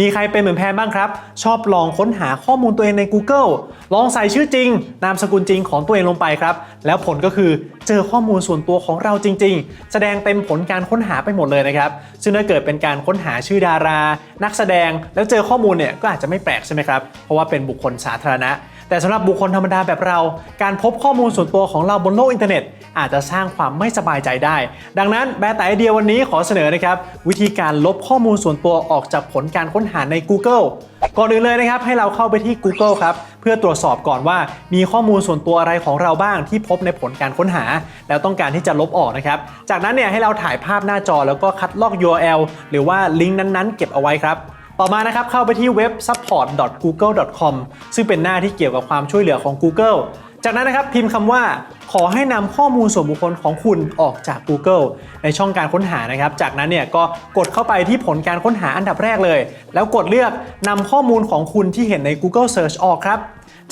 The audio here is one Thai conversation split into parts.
มีใครเป็นเหมือนแพนบ้างครับ ชอบลองค้นหาข้อมูลตัวเองใน Google ลองใส่ชื่อจริง นามสกุลจริงของตัวเองลงไปครับ แล้วผลก็คือเจอข้อมูลส่วนตัวของเราจริง ๆ แสดงเต็มผลการค้นหาไปหมดเลยนะครับ ซึ่งถ้าเกิดเป็นการค้นหาชื่อดารา นักแสดงแล้วเจอข้อมูลเนี่ยก็อาจจะไม่แปลกใช่ไหมครับ เพราะว่าเป็นบุคคลสาธารณะ แต่สำหรับบุคคลธรรมดาแบบเรา การพบข้อมูลส่วนตัวของเราบนโลกอินเทอร์เน็ต อาจจะสร้างความไม่สบายใจได้ ดังนั้นแบร์แต่ไอเดียวันนี้ขอเสนอนะครับวิธีการลบข้อมูลส่วนตัวออกจากผลการค้นหาใน Google ก่อนอื่นเลยนะครับให้เราเข้าไปที่ Google ครับเพื่อตรวจสอบก่อนว่ามีข้อมูลส่วนตัวอะไรของเราบ้างที่พบในผลการค้นหา แล้วต้องการที่จะลบออกนะครับ จากนั้นเนี่ยให้เราถ่ายภาพหน้าจอแล้วก็คัดลอก URL หรือว่าลิงก์นั้นๆ เก็บเอาไว้ครับ ต่อมานะครับเข้าไปที่เว็บ support.google.com ซึ่งเป็นหน้าที่เกี่ยวกับความช่วยเหลือของ Google จากนั้นนะครับพิมพ์คำว่าขอให้นำข้อมูลส่วนบุคคลของคุณออกจาก Google ในช่องการค้นหานะครับ จากนั้นเนี่ยก็กดเข้าไปที่ผลการค้นหาอันดับแรกเลย แล้วกดเลือกนำข้อมูลของคุณที่เห็นใน Google Search ออกครับ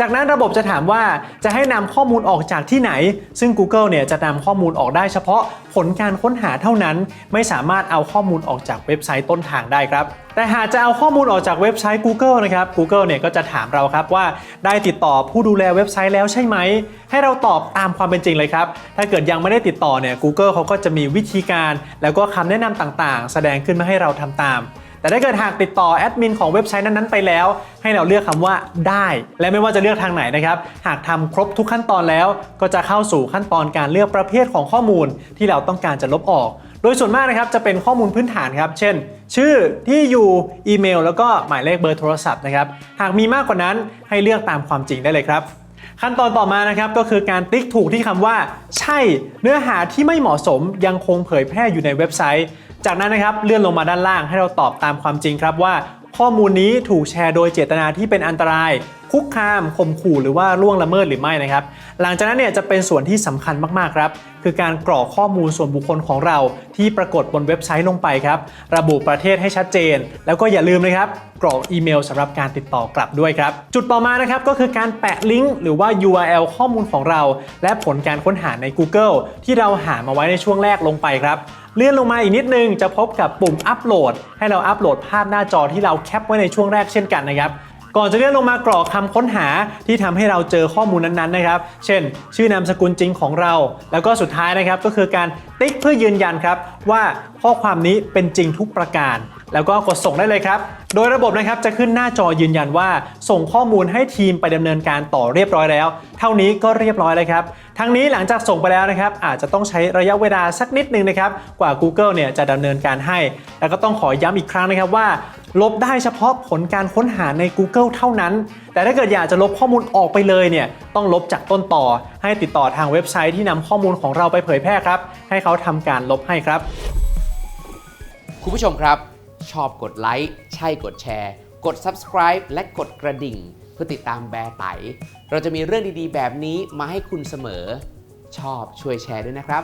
จากนั้นระบบจะถามว่าจะให้นำข้อมูลออกจากที่ไหน ซึ่ง Google เนี่ยจะนำข้อมูลออกได้เฉพาะผลการค้นหาเท่านั้น ไม่สามารถเอาข้อมูลออกจากเว็บไซต์ต้นทางได้ครับ แต่หากจะเอาข้อมูลออกจากเว็บไซต์ Google นะครับ Google เนี่ยก็จะถามเราครับว่าได้ติดต่อผู้ดูแลเว็บไซต์แล้วใช่ไหม ให้เราตอบตามความเป็นจริงเลยครับ ถ้าเกิดยังไม่ได้ติดต่อเนี่ย Google เขาก็จะมีวิธีการ แล้วก็คำแนะนำต่างๆ แสดงขึ้นมาให้เราทำตาม แต่ถ้าเกิดหากติดต่อแอดมินของเว็บไซต์นั้นๆไปแล้ว ให้เราเลือกคำว่าได้ และไม่ว่าจะเลือกทางไหนนะครับ หากทำครบทุกขั้นตอนแล้ว ก็จะเข้าสู่ขั้นตอนการเลือกประเภทของข้อมูลที่เราต้องการจะลบออก โดยส่วนมากนะครับจะเป็นข้อมูลพื้นฐานครับ เช่น ชื่อที่อยู่อีเมล แล้วก็หมายเลขเบอร์โทรศัพท์นะครับหากมีมากกว่านั้นให้เลือกตามความจริงได้เลยครับขั้นตอนต่อมานะครับก็คือการติ๊กถูกที่คำว่า ใช่ เนื้อหาที่ไม่เหมาะสมยังคงเผยแพร่อยู่ในเว็บไซต์ จากนั้นนะครับเลื่อนลงมาด้านล่างให้เราตอบตามความจริงครับว่า ข้อมูลนี้ถูกแชร์โดยเจตนาที่เป็นอันตราย คุกคามข่มขู่หรือว่าล่วงละเมิดหรือไม่นะครับ หลังจากนั้นเนี่ยจะเป็นส่วนที่สำคัญมากๆครับคือการกรอกข้อมูลส่วนบุคคลของเราที่ปรากฏบนเว็บไซต์ลงไปครับ ระบุประเทศให้ชัดเจน แล้วก็อย่าลืมนะครับ กรอกอีเมลสำหรับการติดต่อกลับด้วยครับ จุดต่อมานะครับก็คือการแปะลิงก์หรือว่า URL ข้อมูลของเรา และผลการค้นหาใน Google ที่เราหามาไว้ในช่วงแรกลงไปครับเลื่อนลงมาอีกนิดนึงจะพบกับปุ่มอัปโหลด ให้เราอัปโหลดภาพหน้าจอที่เราแคปไว้ในช่วงแรกเช่นกันนะครับ ก่อนจะเลื่อนลงมากรอกคำค้นหาที่ทำให้เราเจอข้อมูลนั้นๆนะครับ เช่น ชื่อนามสกุลจริงของเรา แล้วก็สุดท้ายนะครับก็คือการติ๊กเพื่อยืนยันครับว่าข้อความนี้เป็นจริงทุกประการ แล้วก็กดส่งได้เลยครับ โดยระบบนะครับจะขึ้นหน้าจอยืนยันว่า ส่งข้อมูลให้ทีมไปดำเนินการต่อเรียบร้อยแล้ว เท่านี้ก็เรียบร้อยเลยครับ ทั้งนี้หลังจากส่งไปแล้วนะครับ อาจจะต้องใช้ระยะเวลาสักนิดนึงนะครับ กว่า Google เนี่ยจะดำเนินการให้ แล้วก็ต้องขอย้ำอีกครั้งนะครับว่า ลบได้เฉพาะผลการค้นหาใน Google เท่านั้น แต่ถ้าเกิดอยากจะลบข้อมูลออกไปเลยเนี่ย ต้องลบจากต้นต่อ ให้ติดต่อทางเว็บไซต์ที่นำข้อมูลของเราไปเผยแพร่ครับ ให้เขาทำการลบให้ครับ คุณผู้ชมครับ ชอบกดไลค์ ใช่กดแชร์ กด subscribe และกดกระดิ่ง เพื่อติดตามแบร์ไต เราจะมีเรื่องดีๆ แบบนี้มาให้คุณเสมอ ชอบช่วยแชร์ด้วยนะครับ